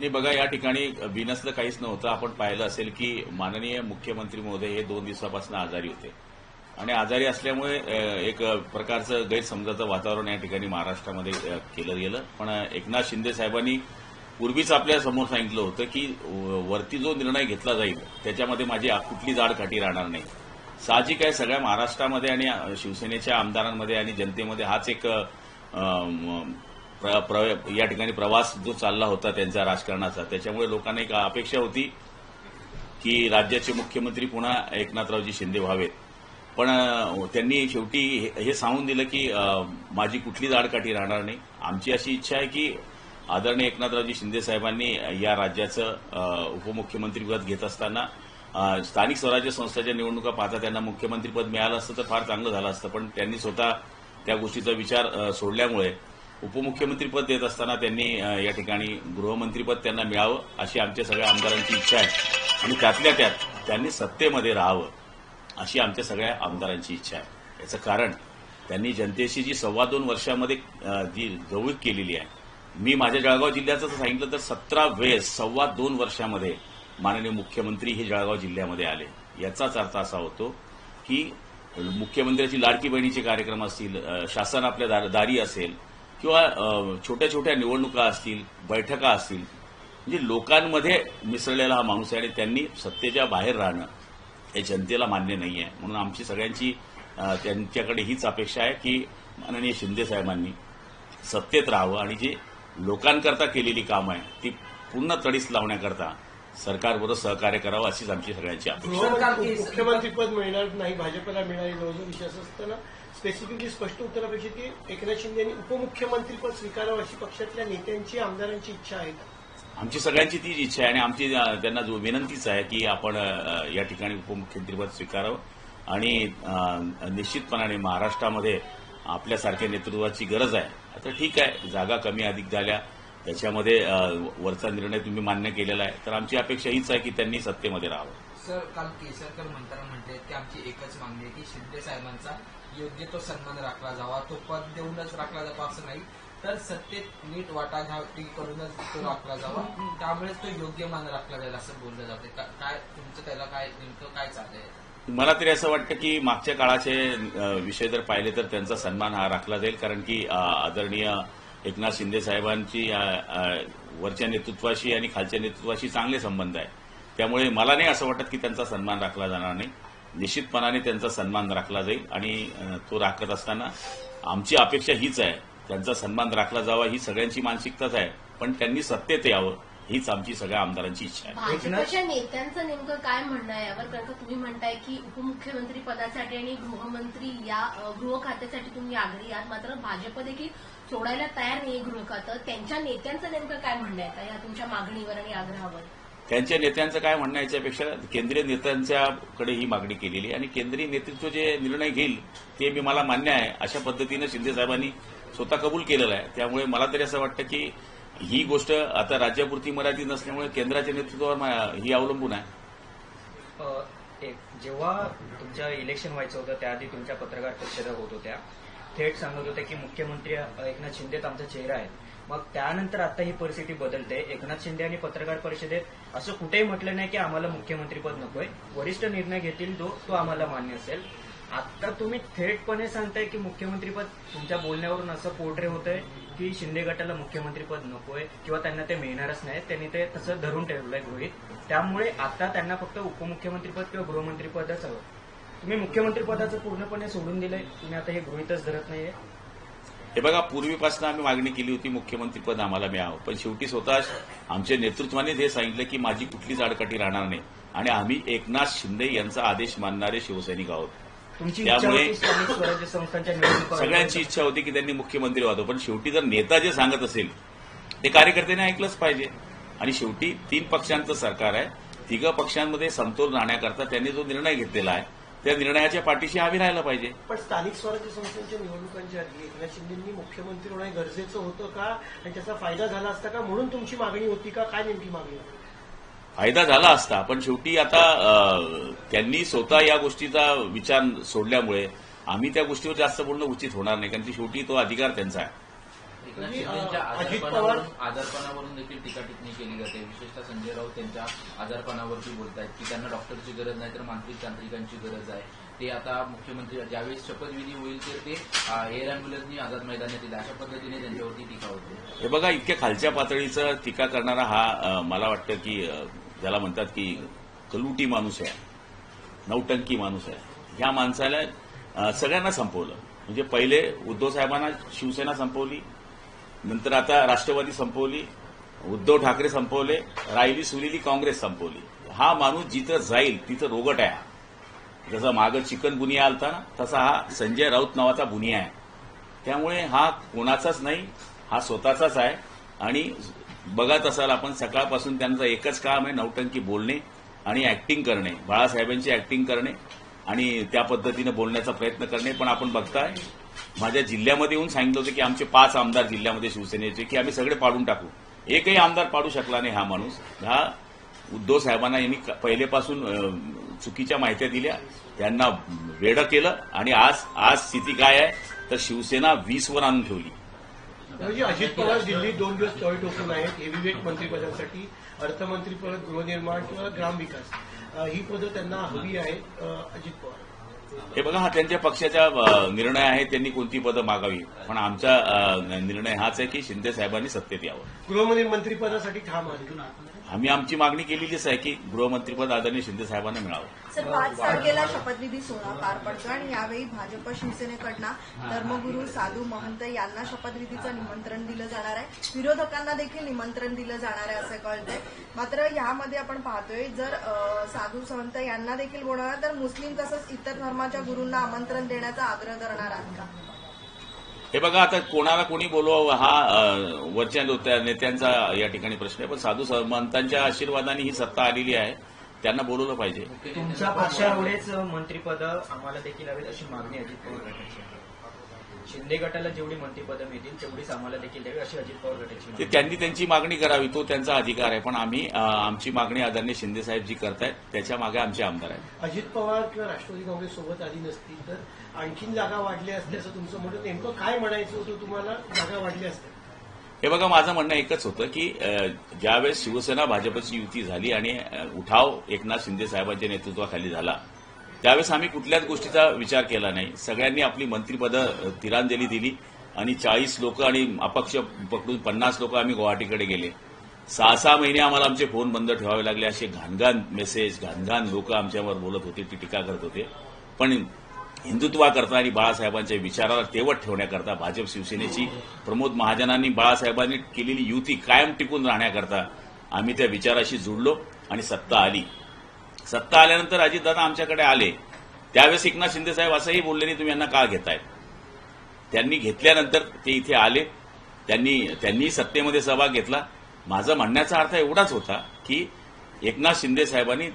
नाही बघा या ठिकाणी बिनसलं काहीच नव्हतं. आपण पाहिलं असेल की माननीय मुख्यमंत्री महोदय हे दोन दिवसापासून आजारी होते. आणि आजारी असल्यामुळे एक प्रकारचं गैरसमजाचं वातावरण या ठिकाणी महाराष्ट्रामध्ये केलं गेलं. पण एकनाथ शिंदे साहेबांनी पूर्वीच आपल्यासमोर सांगितलं होतं की वरती जो निर्णय घेतला जाईल त्याच्यामध्ये माझी कुठली जाडकाठी राहणार नाही. साहजिक आहे सगळ्या महाराष्ट्रामध्ये आणि शिवसेनेच्या आमदारांमध्ये आणि जनतेमध्ये हाच एक प्र, प्र, या ठिकाणी प्रवास जो चालला होता त्यांचा राजकारणाचा त्याच्यामुळे लोकांना एक अपेक्षा होती की राज्याचे मुख्यमंत्री पुन्हा एकनाथरावजी शिंदे व्हावेत. पण त्यांनी शेवटी हे- हे सांगून दिलं की माझी कुठलीच आडकाठी राहणार नाही. आमची अशी इच्छा आहे की आदरणीय एकनाथरावजी शिंदे साहेबांनी या राज्याचं उपमुख्यमंत्रीपद घेत असताना स्थानिक स्वराज्य संस्थेच्या निवडणुका पाहता त्यांना मुख्यमंत्रीपद मिळालं असतं तर फार चांगलं झालं असतं. पण त्यांनी स्वतः त्या गोष्टीचा विचार सोडल्यामुळे उपमुख्यमंत्रीपद देत असताना त्यांनी या ठिकाणी गृहमंत्रीपद त्यांना मिळावं अशी आमच्या सगळ्या आमदारांची इच्छा आहे. आणि त्यातल्या त्यात त्यांनी सत्तेमध्ये राहावं अशी आमच्या सगळ्या आमदारांची इच्छा आहे. याचं कारण त्यांनी जनतेशी जी सव्वा दोन वर्षामध्ये जी जवळीक केलेली आहे. मी माझ्या जळगाव जिल्ह्याचं जर सांगितलं तर सतरा वेळेस सव्वा दोन वर्षामध्ये माननीय मुख्यमंत्री हे जळगाव जिल्ह्यामध्ये आले. याचाच अर्थ असा होतो की मुख्यमंत्र्याची लाडकी बहिणीचे कार्यक्रम असतील शासन आपल्या दार- दारी असेल किंवा छोट्या छोट्या निवडणुका असतील बैठका असतील म्हणजे लोकांमध्ये मिसळलेला हा माणूस आहे आणि त्यांनी सत्तेच्या बाहेर राहणं हे जनतेला मान्य नाही आहे म्हणून आमची सगळ्यांची त्यांच्याकडे हीच अपेक्षा आहे की माननीय शिंदे साहेबांनी सत्तेत राहावं आणि जे लोकांकरता केलेली कामं आहे ती पूर्ण तडीस लावण्याकरता सरकारबरोबर सहकार्य करावं अशीच आमची सगळ्यांची अपेक्षा मुख्यमंत्रीपद मिळणार नाही भाजपला मिळाली जो असताना स्पेसिफिकली स्पष्ट उत्तर अपेक्षित की एकनाथ शिंदे यांनी उपमुख्यमंत्रीपद स्वीकारावं अशी पक्षातल्या नेत्यांची आमदारांची इच्छा आहे का? आमची सगळ्यांची तीच इच्छा आहे आणि आमची त्यांना जो विनंतीच आहे की आपण या ठिकाणी उपमुख्यमंत्रीपद स्वीकारावं आणि निश्चितपणाने महाराष्ट्रामध्ये आपल्यासारख्या नेतृत्वाची गरज आहे आता ठीक आहे जागा कमी अधिक झाल्या त्याच्यामध्ये वरचा निर्णय तुम्ही मान्य केलेला आहे. तर आमची अपेक्षा हीच आहे की त्यांनी सत्तेमध्ये राहावं. सर काल केसरकर म्हणताना म्हणते की आमची एकच मागणी आहे की शिंदे साहेबांचा योग्य तो सन्मान राखला जावा. तो पद देऊनच राखला जावा असं नाही तर सत्तेत नीट वाटाघाटी करूनच तो राखला जावा. त्यामुळेच तो योग्य मान राखला जाईल असं बोललं जाते काय तुमचं त्याला काय नेमकं काय चाललंय? मला तरी असं वाटतं की मागच्या काळाचे विषय जर पाहिले तर त्यांचा सन्मान हा राखला जाईल कारण की आदरणीय एकनाथ शिंदे साहेबांची वरच्या नेतृत्वाशी आणि खालच्या नेतृत्वाशी चांगले संबंध आहे त्यामुळे मला नाही असं वाटत की त्यांचा सन्मान राखला जाणार नाही. निश्चितपणाने त्यांचा सन्मान राखला जाईल आणि तो राखत असताना आमची अपेक्षा हीच आहे. त्यांचा सन्मान राखला जावा ही सगळ्यांची मानसिकताच आहे. पण त्यांनी सत्तेत यावं. हीच आमची सगळ्या आमदारांची इच्छा आहे. भाजपच्या नेत्यांचं नेमकं काय म्हणणं आहे यावर? कारण का तुम्ही म्हणताय की उपमुख्यमंत्री पदासाठी आणि गृहमंत्री या गृह खात्यासाठी तुम्ही आग्रही आहात. मात्र भाजप देखील सोडायला तयार नाही गृह खातं. त्यांच्या नेत्यांचं नेमकं काय म्हणणं आहे? का या तुमच्या मागणीवर आणि आग्रहावर. त्यांच्या नेत्यांचं काय म्हणणं आहे याच्यापेक्षा केंद्रीय नेत्यांच्याकडे ही मागणी केलेली आहे. आणि केंद्रीय नेतृत्व जे निर्णय घेईल ते मी मला मान्य आहे. अशा पद्धतीनं शिंदे साहेबांनी स्वतः कबूल केलेलं आहे. त्यामुळे मला तरी असं वाटतं की ही गोष्ट आता राज्यापुरती मर्यादित नसल्यामुळे केंद्राच्या नेतृत्वावर मा- ही अवलंबून आहे. एक जेव्हा तुमचं इलेक्शन व्हायचं होतं त्याआधी तुमच्या पत्रकार परिषदा होत होत्या. थेट सांगत होते की मुख्यमंत्री एकनाथ शिंदेत आमचा चेहरा आहे मग त्यानंतर आता ही परिस्थिती बदलते. एकनाथ शिंदे आणि पत्रकार परिषदेत असं कुठेही म्हटलं नाही की आम्हाला मुख्यमंत्रीपद नकोय. वरिष्ठ निर्णय घेतील जो तो आम्हाला मान्य असेल. आता तुम्ही थेटपणे सांगताय की मुख्यमंत्रीपद तुमच्या बोलण्यावरून असं पोर्ट्रे होतंय. की शिंदे गटाला मुख्यमंत्रीपद नकोय किंवा त्यांना ते मिळणारच नाही त्यांनी ते तसं धरून ठेवलंय गृहित. त्यामुळे आता त्यांना फक्त उपमुख्यमंत्रीपद किंवा गृहमंत्रीपदच हवं तुम्ही मुख्यमंत्रीपदाचं पूर्णपणे सोडून दिलंय तुम्ही आता हे गृहितच धरत नाहीये. हे बघा पूर्वीपासून आम्ही मागणी केली होती मुख्यमंत्रीपद आम्हाला मिळावं. पण शेवटी स्वतः आमच्या नेतृत्वानेच हे सांगितलं की माझी कुठलीच आडकाठी राहणार नाही. आणि आम्ही एकनाथ शिंदे यांचा आदेश मानणारे शिवसैनिक आहोत. तुमची त्यामुळे- स्वराज्य संस्थांच्या सगळ्यांची इच्छा होती की त्यांनी मुख्यमंत्री व्हावं. पण शेवटी जर नेता जे सांगत असेल ते कार्यकर्त्यांनी ऐकलंच पाहिजे. आणि शेवटी तीन पक्षांचं सरकार आहे. तिघं पक्षांमध्ये समतोल राहण्याकरता त्यांनी जो निर्णय घेतलेला आहे त्या निर्णयाच्या पाठीशी आम्ही राहायला पाहिजे. पण स्थानिक स्वराज्य संस्थांच्या निवडणुकांच्या आधी एकनाथ शिंदेंनी मुख्यमंत्री होणं गरजेचं होतं का? आणि त्याचा फायदा झाला असता का? म्हणून तुमची मागणी होती का? काय नेमकी मागणी होती? फायदा झाला असता. पण शेवटी आता त्यांनी स्वतः या गोष्टीचा विचार सोडल्यामुळे आम्ही त्या गोष्टीवर जास्त बोलणं उचित होणार नाही कारण की शेवटी तो अधिकार त्यांचा आहे. आजारपणावरून देखील टीका टिप्पणी केली जाते. विशेषतः संजय राऊत त्यांच्या आजारपणावरती बोलतायत की त्यांना डॉक्टरची गरज नाही तर मानसिक तांत्रिकांची गरज आहे. ते आता मुख्यमंत्री ज्यावेळेस शपथविधी होईल तर ते एअर अँब्युलन्सनी आझाद मैदानात येतील अशा पद्धतीने त्यांच्यावरती टीका होते. हे बघा इतक्या खालच्या पातळीचं टीका करणारा हा मला वाटतं की ज्याला म्हणतात की कलुटी माणूस आहे. नौटंकी माणूस आहे. ह्या माणसाला सगळ्यांना संपवलं. म्हणजे पहिले उद्धव साहेबांना शिवसेना संपवली नंतर आता राष्ट्रवादी संपवली उद्धव ठाकरे संपवले राहिली सुरिली काँग्रेस संपवली. हा माणूस जिथं जाईल तिथं रोगट आहे जसं मागं चिकन बुनिया आलता ना तसा हा संजय राऊत नावाचा बुनिया आहे. त्यामुळे हा कोणाचाच नाही हा स्वतःचाच आहे. आणि बघत असाल आपण सकाळपासून त्यांचं एकच काम आहे नौटंकी बोलणे आणि ऍक्टिंग करणे बाळासाहेबांची ऍक्टिंग करणे आणि त्या पद्धतीनं बोलण्याचा प्रयत्न करणे. पण आपण बघताय माझ्या जिल्ह्यामध्ये येऊन सांगितलं होतं की आमचे पाच आमदार जिल्ह्यामध्ये शिवसेनेचे की आम्ही सगळे पाडून टाकू. एकही आमदार पाडू शकला नाही हा माणूस. हा उद्धव साहेबांना यांनी पहिलेपासून चुकीच्या माहित्या दिल्या. त्यांना वेडं केलं आणि आज आज स्थिती काय आहे? तर शिवसेना वीसवर आणून ठेवली. अजित पवार दिल्लीत दोन दिवस तळ टोकून आहेत. हेवीवेट मंत्रिपदासाठी अर्थमंत्रीपद गृहनिर्माण किंवा ग्रामविकास ही पदं त्यांना हवी आहेत अजित पवार. हे बघा हा त्यांच्या पक्षाचा निर्णय आहे. त्यांनी कोणती पदं मागावी? पण आमचा निर्णय हाच आहे की शिंदे साहेबांनी सत्तेत यावं. गृहमंत्रिपदासाठी ठाम आहे आम्ही आमची मागणी केलेलीच आहे की गृहमंत्रीपद आदरणीय शिंदे साहेबांना मिळावं. सर पाच तारखेला शपथविधी सोहळा पार पडतो आणि यावेळी भाजप शिवसेनेकडनं धर्मगुरू साधू महंत यांना शपथविधीचं निमंत्रण दिलं जाणार आहे. विरोधकांना देखील निमंत्रण दिलं जाणार आहे असं कळतंय. मात्र यामध्ये आपण पाहतोय जर साधू संत यांना देखील बोलणार तर मुस्लिम तसंच इतर धर्माच्या गुरूंना आमंत्रण देण्याचा आग्रह धरणार आहात का? हे बघा आता कोणाला कोणी बोलवावं हा वरच्या नेत्यांचा या ठिकाणी प्रश्न आहे. पण साधू संतांच्या आशीर्वादाने ही सत्ता आलेली आहे. त्यांना बोलवलं पाहिजे. तुमच्या पक्षाएवढेच मंत्रिपद आम्हाला देखील हवीत अशी मागणी अजित पवार गटाची आहे. शिंदे गटाला जेवढी मंत्रिपदं मिळतील तेवढीच आम्हाला देखील द्यावी अशी अजित पवार गटाची त्यांनी त्यांची मागणी करावी तो त्यांचा अधिकार आहे. पण आम्ही आमची मागणी आदरणीय शिंदे साहेब जी करतायत. त्याच्यामागे आमचे आमदार आहेत. अजित पवार किंवा राष्ट्रवादी काँग्रेस सोबत आली नसतील तर आणखीन जागा वाढली असते असं तुमचं म्हणून नेमकं काय म्हणायचं होतं तुम्हाला? जागा वाढली असते. हे बघा माझं म्हणणं एकच होतं की ज्यावेळेस शिवसेना भाजपची युती झाली आणि उठाव एकनाथ शिंदे साहेबांच्या नेतृत्वाखाली झाला त्यावेळेस आम्ही कुठल्याच गोष्टीचा विचार केला नाही. सगळ्यांनी आपली मंत्रिपदं तिरांजली दिली आणि चाळीस लोक आणि अपक्ष पकडून पन्नास लोक आम्ही गुवाहाटीकडे गेले. सहा सहा महिने आम्हाला आमचे फोन बंद ठेवावे लागले. असे घाणघाण मेसेज घाणघाण लोक आमच्यावर बोलत होते ती टीका करत होते. पण हिंदुत्वाकरता आणि बाळासाहेबांच्या विचाराला तेवत ठेवण्याकरता भाजप शिवसेनेची प्रमोद महाजनांनी बाळासाहेबांनी केलेली युती कायम टिकून राहण्याकरता आम्ही त्या विचाराशी जुडलो आणि सत्ता आली. सत्ता आल्यानंतर अजितदादा आमच्याकडे आले. त्यावेळेस एकनाथ शिंदे साहेब असंही बोलले नाही तुम्ही यांना का घेताय त्यांनी घेतल्यानंतर ते इथे आले. त्यांनी त्यांनी सत्तेमध्ये सहभाग घेतला. माझा म्हणण्याचा अर्थ एवढाच होता की एकनाथ शिंदे साहेबांनी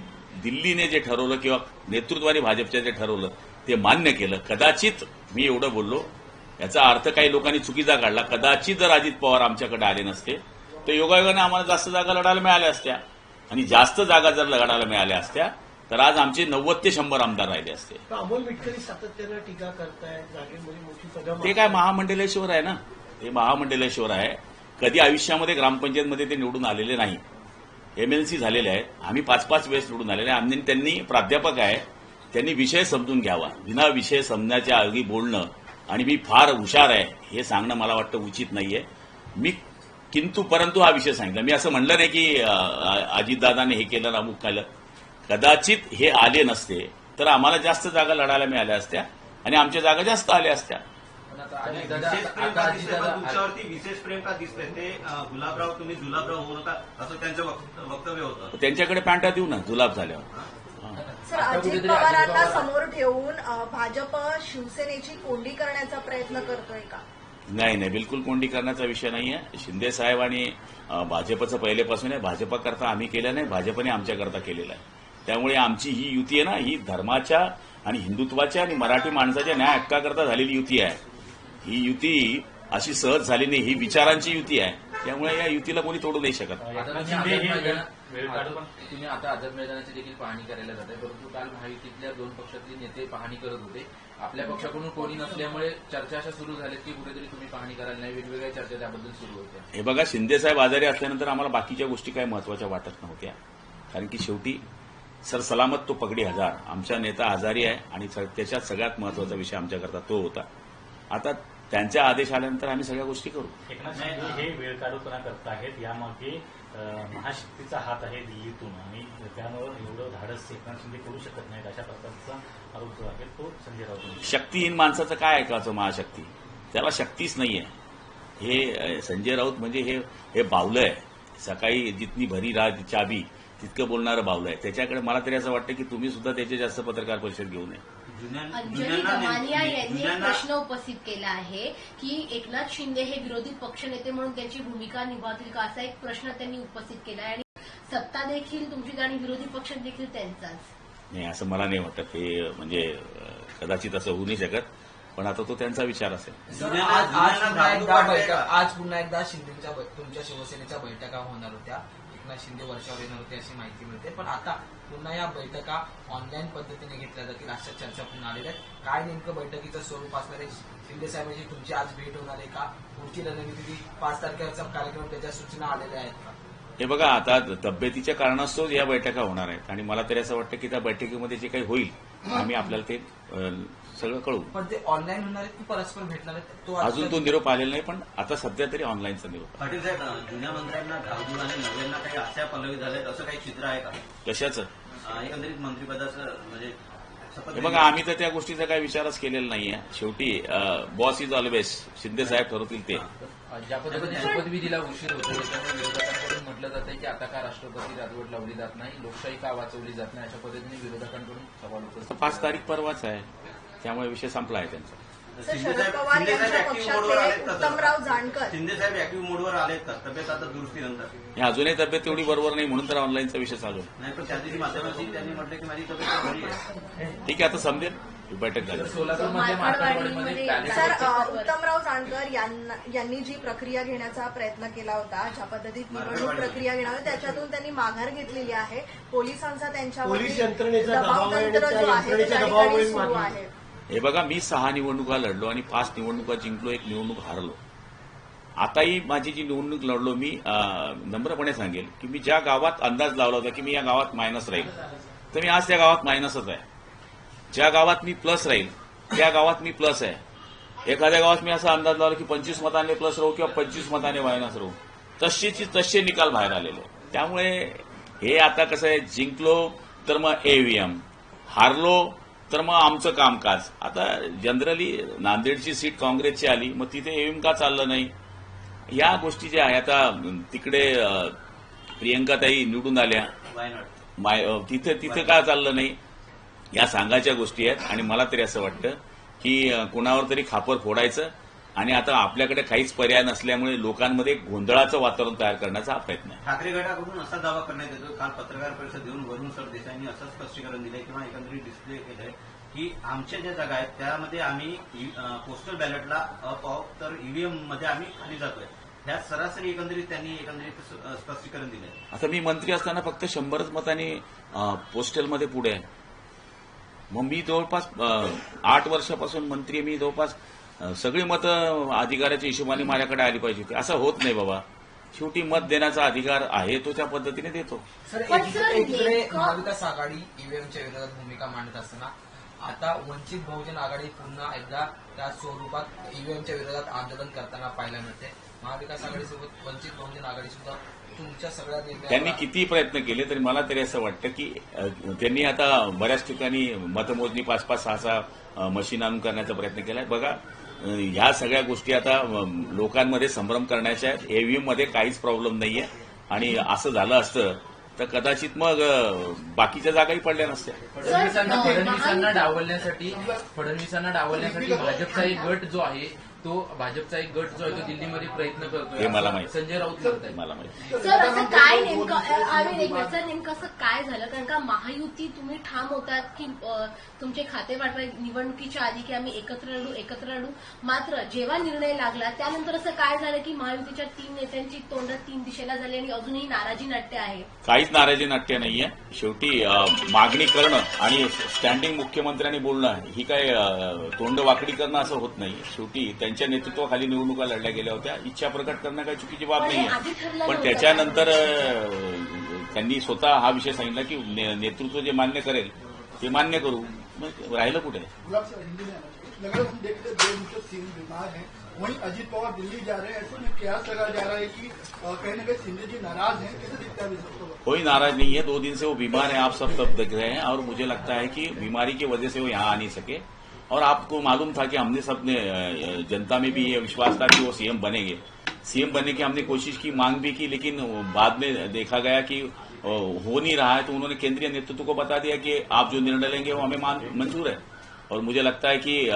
दिल्लीने जे ठरवलं किंवा नेतृत्वाने भाजपच्या जे ठरवलं ते मान्य केलं. कदाचित मी एवढं बोललो. याचा अर्थ काही लोकांनी चुकीचा काढला. कदाचित जर अजित पवार आमच्याकडे आले नसते तर योगायोगाने आम्हाला जास्त जागा लढायला मिळाल्या असत्या. आणि जास्त जागा जर लढायला मिळाल्या असत्या तर आज आमचे नव्वद ते शंभर आमदार राहिले असते. अमोल मिटकरी सातत्यानं टीका करतायत. ते काय महामंडलेश्वर आहे ना? ते महामंडलेश्वर आहे. कधी आयुष्यामध्ये ग्रामपंचायतमध्ये ते निवडून आलेले नाही. एमएलसी झालेले आहेत. आम्ही पाच पाच वेळेस निवडून आलेले आहे. आणि त्यांनी प्राध्यापक आहे. त्यांनी विषय समजून घ्यावा. विना विषय समजण्याच्या आधी बोलणं आणि मी फार हुशार आहे हे सांगणं मला वाटतं उचित नाहीये. मी किंतु परंतु हा विषय सांगितला. मी असं म्हणलं नाही की अजितदादाने हे केलं ना अमुक केलं. कदाचित हे आले नसते तर आम्हाला जास्त जागा लढायला मिळाल्या असत्या आणि आमच्या जागा जास्त आल्या असत्या. विशेष प्रेम का दिसतंय? ते गुलाबराव तुम्ही जुलाबराव होऊ नका असं त्यांचं वक्त- वक्तव्य होतं. त्यांच्याकडे पॅन्टा देऊ ना जुलाब झाल्यावर. सर अजित पवारांना समोर ठेवून भाजप शिवसेनेची कोंडी करण्याचा प्रयत्न करतोय का? नाही नाही बिलकुल कोंडी करण्याचा विषय नाही आहे शिंदे साहेब आणि भाजपचं पहिलेपासून आहे. भाजपाकरता आम्ही केलं नाही भाजपने आमच्याकरता केलेलं आहे. त्यामुळे आमची ही युती आहे ना ही धर्माच्या आणि हिंदुत्वाच्या आणि मराठी माणसाच्या न्याय हक्काकरता झालेली युती आहे. ही युती अशी सहज झाली नाही ही विचारांची युती आहे. त्यामुळे या युतीला कोणी तोडू नाही शकत. तुम्ही आता तुम्ही आता आझाद मैदानाची देखील पाहणी करायला जात आहे परंतु काल महायुतीतल्या दोन पक्षातले नेते पाहणी करत होते. आपल्या पक्षाकडून कोणी नसल्यामुळे चर्चा अशा सुरू झाल्यात की कुठेतरी तुम्ही पाहणी करायला नाही वेगवेगळ्या चर्चा त्याबद्दल सुरू होत्या. हे बघा शिंदेसाहेब आजारी असल्यानंतर आम्हाला बाकीच्या गोष्टी काही महत्त्वाच्या वाटत नव्हत्या. कारण की शेवटी सरसलामत तो पगडी हजार. आमचा नेता आजारी आहे आणि त्याच्यात सगळ्यात महत्त्वाचा विषय आमच्याकरता तो होता. आता त्यांचे आदेश आल्यानंतर आम्ही सगळ्या गोष्टी करू. हे वेळ काढूपणा करत आहेत? यामागे अं, महाशक्तीचा हात आहे दिल्लीतून. आणि त्यामुळं एवढं धाडस एकनाथ शिंदे करू शकत नाहीत अशा प्रकारचा आरोप जो आहे तो संजय राऊत शक्तीहीन माणसाचं काय ऐकायचं महाशक्ती? त्याला शक्तीच नाहीये. हे संजय राऊत म्हणजे हे हे बावलं आहे. सकाळी जितनी भरी रात चाबी तितकं बोलणारं बावलं आहे. त्याच्याकडे मला तरी असं वाटतं की तुम्ही सुद्धा त्याचे जास्त पत्रकार परिषद घेऊ नये. अंजली दमानिया यांनी एक प्रश्न उपस्थित केला आहे की एकनाथ शिंदे हे विरोधी पक्षनेते म्हणून त्यांची भूमिका निभावतील का? असा एक प्रश्न त्यांनी उपस्थित केला आहे. आणि सत्ता देखील तुमची आणि विरोधी पक्ष देखील त्यांचाच. नाही असं मला नाही वाटत हे म्हणजे कदाचित असं होऊ नाही शकत. पण आता तो त्यांचा विचार असेल. आज पुन्हा एकदा शिंदेच्या तुमच्या शिवसेनेच्या बैठका होणार होत्या. एकनाथ शिंदे वर्षावर येणार होते अशी माहिती मिळते. पण आता पुन्हा या बैठका ऑनलाईन पद्धतीने घेतल्या जातील अशा चर्चा पुन्हा आलेल्या आहेत. काय नेमकं बैठकीचं स्वरूप असणार आहे? शिंदे साहेबांची तुमची आज भेट होणार आहे का? पुढची रणनीती पाच तारखेचा कार्यक्रम त्याच्या सूचना आलेल्या आहेत का? हे बघा आता तब्येतीच्या कारणास्तव या बैठका होणार आहेत. आणि मला तरी असं वाटतं की त्या बैठकीमध्ये जे काही होईल आम्ही आपल्याला ते सगळं कळवू पण ते ऑनलाईन होणार आहेत की परस्पर भेटणार आहेत. तो अजून तो निरोप आलेला नाही पण आता सध्या तरी ऑनलाईनचा निरोप. पाटील साहेब जुन्या मंत्र्यांना धावून आणि नव्यांना काही आशा पल्लवी झाल्यात असं काही चित्र आहे का? कशाचं? एकंदरीत मंत्रिपदाचं म्हणजे हे बघा आम्ही तर त्या गोष्टीचा काही विचारच केलेला नाहीये. शेवटी boss is always Shinde saheb ठरवतील ते. ज्या पद्धतीने शपथविधीला उशीर होतो त्याच्यामुळे विरोधकांकडून म्हटलं जात आहे की आता का राष्ट्रपती राजवट लावली जात नाही लोकशाही का वाचवली जात नाही अशा पद्धतीने विरोधकांकडून सवाल होतो पाच तारीख परवाच आहे. त्यामुळे विषय संपला आहे त्यांचा शरद पवार यांच्या उत्तमराव सर? जानकर. शिंदे साहेब ऍक्टिव्ह मोडवर आलेत का तब्येत आता दुरुस्तीनंतर हे अजूनही तब्येत तेवढी बरोबर नाही म्हणून तर ऑनलाईनचा विषय चालू आहे. नाही पण त्या दिवशी माध्यमांशी त्यांनी म्हटलं की माझी तब्येत बरी आहे. ठीक आहे आता समजेल. ही बैठक झाली. सोलापूरमध्ये मार्केटवाडीमध्ये मार्केटवाडीमध्ये सर अ, उत्तमराव जानकर यांना यांनी जी प्रक्रिया घेण्याचा प्रयत्न केला होता ज्या पद्धतीत निवडणूक प्रक्रिया घेणार होती, त्याच्यातून त्यांनी माघार घेतलेली आहे. पोलिसांचा त्यांच्यावर पोलीस यंत्रणेचा दबाव आणि त्या यंत्रणेच्या दबावामुळे मागे- आहे. हे बघा मी सहा निवडणुका लढलो आणि पाच निवडणुका जिंकलो एक निवडणूक हारलो. आताही माझी जी निवडणूक लढलो मी नम्रपणे सांगेल की मी ज्या गावात अंदाज लावला होता की मी या गावात मायनस राहील. तर मी आज त्या गावात मायनसच आहे. ज्या गावात मी प्लस राहील त्या गावात मी प्लस आहे. एखाद्या गावात मी असा अंदाज लावला की पंचवीस मताने प्लस राहू किंवा पंचवीस मताने मायनस राहू. तसेची तसे निकाल बाहेर आलेले त्यामुळे हे आता कसं आहे जिंकलो तर मग एव्हीएम हारलो तर मग आमचं कामकाज. आता जनरली नांदेडची सीट काँग्रेसची आली मग तिथे एम का चाललं नाही? या गोष्टी ज्या आहे आता तिकडे प्रियंकाताई निवडून आल्या. माय तिथे तिथे का चाललं नाही? या सांगायच्या गोष्टी आहेत. आणि मला तरी असं वाटतं की कुणावर तरी खापर फोडायचं. आणि आता आपल्याकडे काहीच पर्याय नसल्यामुळे लोकांमध्ये गोंधळाचं वातावरण तयार करण्याचा हा प्रयत्न आहे. ठाकरे गटाकडून असा दावा करण्यात येतो काल पत्रकार परिषद देऊन वरुण सरदेसाईंनी असं स्पष्टीकरण दिलंय किंवा एकंदरीत डिस्प्ले केलंय की आमच्या ज्या जागा आहेत त्यामध्ये आम्ही पोस्टल बॅलेटला अप आहोत तर ईव्हीएममध्ये आम्ही खाली जातोय. ह्या सरासरी एकंदरीत त्यांनी एकंदरीत स्पष्टीकरण दिलंय. आता मी मंत्री असताना फक्त शंभरच मतांनी पोस्टलमध्ये पुढे आहे. मग मी जवळपास आठ वर्षापासून मंत्री. मी जवळपास सगळी मतं अधिकाराच्या हिशोबाने माझ्याकडे आली पाहिजे होती. असं होत नाही बाबा. शेवटी मत देण्याचा अधिकार आहे तो त्या पद्धतीने देतो. सर एकीकडे महाविकास आघाडी ईव्हीएमच्या विरोधात भूमिका मांडत असताना आता वंचित बहुजन आघाडी पुन्हा एकदा त्या स्वरूपात ईव्हीएमच्या विरोधात आंदोलन करताना पाहायला मिळते. महाविकास आघाडीसोबत वंचित बहुजन आघाडी सुद्धा तुमच्या सगळ्या त्यांनी किती प्रयत्न केले तरी मला तरी असं वाटतं की त्यांनी आता बऱ्याच ठिकाणी मतमोजणी पाच पाच सहा सहा मशीन आणून करण्याचा प्रयत्न केलाय. बघा ह्या सगळ्या गोष्टी आता लोकांमध्ये संभ्रम करण्याच्या आहेत. ईव्हीएममध्ये काहीच प्रॉब्लेम नाहीये. आणि असं झालं असतं तर कदाचित मग बाकीच्या जागाही पडल्या नसत्या. फडणवीसांना डावलण्यासाठी फडणवीसांना डावलण्यासाठी भाजपचा एक गट जो आहे तो भाजपचा एक गट जो आहे तो दिल्लीमध्ये प्रयत्न करतोय. हे मला माहीत. संजय राऊत मला माहिती. सर असं काय नेमकं एक मिनिट सर नेमकं असं काय झालं? कारण का महायुती तुम्ही ठाम होतात की अ, तुमचे खाते वाटवा निवडणुकीच्या आधी की आम्ही एकत्र लढू एकत्र लढू? मात्र जेव्हा निर्णय लागला त्यानंतर असं काय झालं की महायुतीच्या तीन नेत्यांची तोंड तीन दिशेला झाली आणि अजूनही नाराजी नाट्य आहे? काहीच नाराजी नाट्य नाहीये. शेवटी अ, मागणी करणं आणि स्टँडिंग मुख्यमंत्र्यांनी बोलणं ही काय अ, तोंड वाकडी करणं असं होत नाही. शेवटी त्यांच्या नेतृत्वाखाली निवडणुका लढल्या गेल्या होत्या. इच्छा प्रकट करणं काही चुकीची बाब नाही पण त्याच्यानंतर त्यांनी स्वतः हा विषय सांगितला की नेतृत्व जे मान्य करेल ते मान्य करू. मग राहिलं कुठे? वहीं अजीत पवार दिल्ली जा रहे हैं। ऐसे में कयास जा रहा है कि कहीं ना कहीं सिंधे जी नाराज़ हैं? कैसे दिखता है कोई नाराज़ नहीं है। दो दिन से वो बीमार है। आप सब तब देख रहे हैं। और मुझे लगता है कि बीमारी की वजह से वो यहाँ आ नहीं सके। और आपको मालूम था कि हमने सबने जनता में भी ये विश्वास था कि वो सीएम बनेंगे। सीएम बनने की हमने कोशिश की, मांग भी की, लेकिन बाद में देखा गया कि हो नहीं रहा है तो उन्होंने केंद्रीय नेतृत्व को बता दिया कि आप जो निर्णय लेंगे वो हमें मंजूर है। और मुझे लगता है कि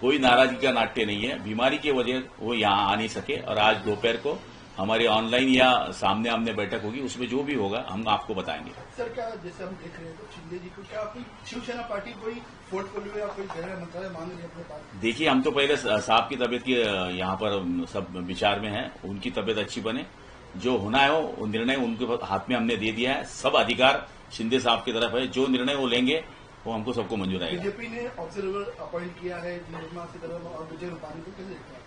कोई नाराज़गी का नाट्य नहीं है। बीमारी की वजह वो यहाँ आ नहीं सके। और आज दोपहर को हमारी ऑनलाइन या सामने आमने बैठक होगी उसमें जो भी होगा हम आपको बताएँगे। सर क्या जैसे हम देख रहे हैं तो शिंदे जी को क्या कोई शिवसेना पार्टी कोई पोर्टफोलियो या कोई गृह मंत्रालय मांग रही है अपने पास? देखिए हम तो पहले साहब की तबीयत की यहाँ पर सब विचार में है उनकी तबीयत अच्छी बने जो होना है वो निर्णय उनके हाथ में हमने दे दिया है सब अधिकार शिंदे साहब की तरफ़ है जो निर्णय वो लेंगे वो हमको सबको मंजूर आएगा। बीजेपी ने ऑब्जर्वर अपॉइंट किया है निर्मला और विजय रूपानी को कैसे देखते हैं?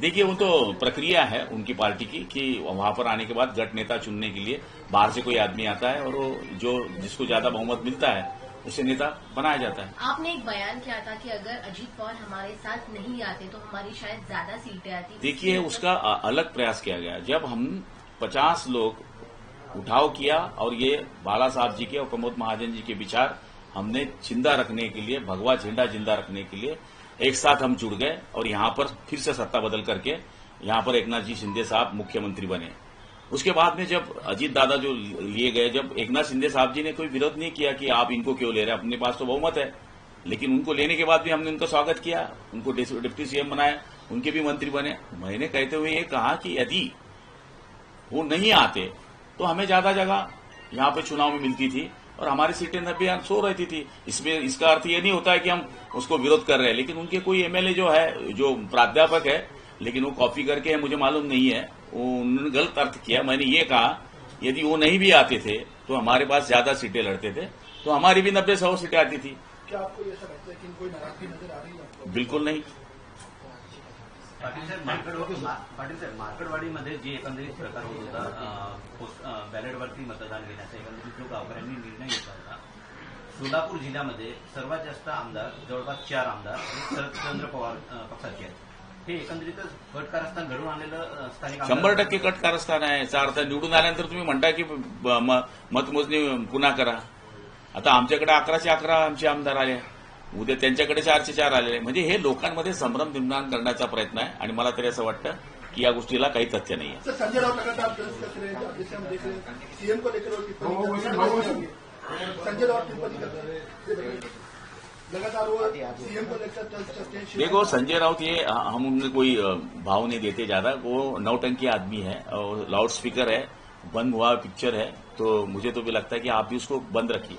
देखिए वो तो प्रक्रिया है उनकी पार्टी की कि वहाँ पर आने के बाद गट नेता चुनने के लिए बाहर से कोई आदमी आता है और वो जो जिसको ज़्यादा बहुमत मिलता है उसे नेता बनाया जाता है। आपने एक बयान किया था कि अगर अजीत पवार हमारे साथ नहीं आते तो हमारी शायद ज़्यादा सीटें आती। देखिए उसका अलग प्रयास किया गया। जब हम पचास लोग उठाव किया और ये बाला साहब जी के और प्रमोद महाजन जी के विचार हमने ज़िंदा रखने के लिए भगवा झंडा ज़िंदा रखने के लिए एक साथ हम जुड़ गए और यहाँ पर फिर से सत्ता बदल करके यहाँ पर एकनाथ जी शिंदे साहब मुख्यमंत्री बने। उसके बाद में जब अजीत दादा जो लिए गए, जब एकनाथ शिंदे साहब जी ने कोई विरोध नहीं किया कि आप इनको क्यों ले रहे हैं, अपने पास तो बहुमत है, लेकिन उनको लेने के बाद भी हमने उनका स्वागत किया, उनको डिप्टी सीएम बनाया, उनके भी मंत्री बने। मैंने कहते हुए ये कहा कि यदि वो नहीं आते तो हमें ज़्यादा जगह यहाँ पे चुनाव में मिलती थी। और हमारी सीटें नब्बे सो रहती थी इसमें इसका अर्थ ये नहीं होता है कि हम उसको विरोध कर रहे हैं लेकिन उनके कोई एमएलए जो है जो प्राध्यापक है लेकिन वो कॉपी करके है मुझे मालूम नहीं है वो उन्होंने गलत अर्थ किया। मैंने ये कहा यदि वो नहीं भी आते थे तो हमारे पास ज़्यादा सीटें लड़ते थे तो हमारी भी नब्बे सौ सीटें आती थी। क्या आपको ऐसा लगता है कि कोई नाराज़गी नज़र आ रही है? बिल्कुल नहीं। पाटील साहेब मार्केट पाटील साहेब मार्केटवाडीमध्ये जे एकंदरीत प्रकार होत होता बॅलेटवरती मतदान घेण्याचा एकंदरीत जो गावकऱ्यांनी निर्णय घेतला होता. सोलापूर जिल्ह्यामध्ये सर्वात जास्त आमदार जवळपास चार आमदार शरदचंद्र पवार पक्षाचे आहेत. हे एकंदरीतच कट कारस्थान घडून आलेलं स्थानिक शंभर टक्के कट कारस्थान आहे. याचा अर्थ निवडून आल्यानंतर तुम्ही म्हणता की मतमोजणी पुन्हा करा. आता आमच्याकडे अकराशे अकरा आमचे आमदार आले. उद्या त्यांच्याकडे चारशे चार आलेले. म्हणजे हे लोकांमध्ये संभ्रम निर्माण करण्याचा प्रयत्न आहे. आणि मला तरी असं वाटतं की या गोष्टीला काही तथ्य नाही हैं देख हैं हैं संजय राउत हैं देखो संजय राउत ये हम उनमें कोई भाव नहीं देते ज्यादा। वो नौटंकी आदमी है और लाउड स्पीकर है बंद हुआ पिक्चर है तो मुझे तो भी लगता है कि आप भी उसको बंद रखिए।